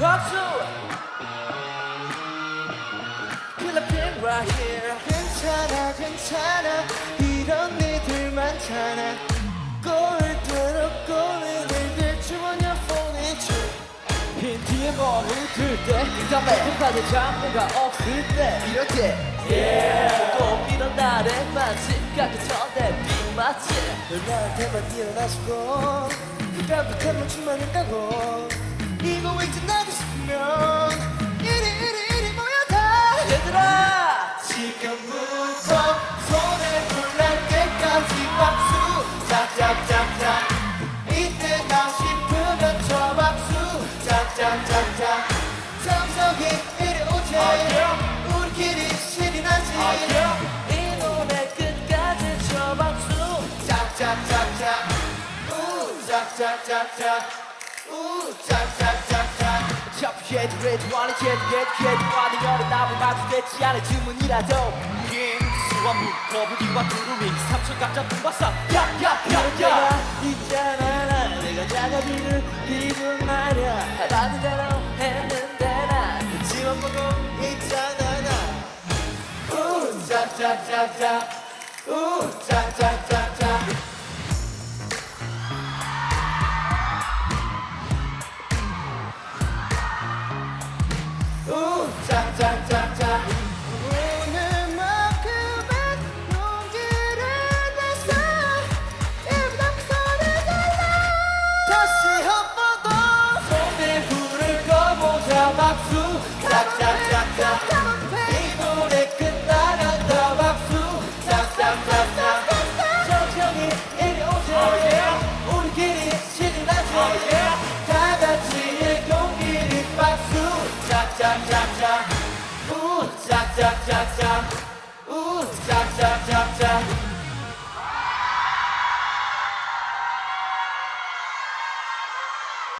박수! 필리핀 right here. 괜찮아 괜찮아. 이런 니들 많잖아. 꼴대로 꼴린 일들 주원 your phone it's 빈티에 머리를 들때 담배 급하게 잠무가 없을 때. 이럴 때 yeah. 꼭 이런 날에만 심각한 전대 빅마치. 널 나한테만 일어나시고 깜빡한 멈춤만 한다고 이거 왠지 나고 싶으면 이리 이리 이리 모여다 얘들아! 지금부터 손에 불날 때까지 박수. 짝짝짝짝. 이때다 싶으면 저 박수. 짝짝짝짝. 정석이 이리 오지. 우리끼리 신이 나지. 이 노래 끝까지 저 박수. 짝짝짝짝. 우 짝짝짝짝 원이 제드 게드 게드 와도 여러 답을 맞추겠지 않을 주문이라도 수완무 거북이와 두루미 삼천 각자. tum박사 야야야야 있잖아 나 내가 작아지는 기분 말야 하라는 대로 했는데 난 눈치만 보고 있잖아 나우 짝짝짝짝 우 짝짝짝 짝짝짝짝 우 짝짝짝짝 우 짝짝짝짝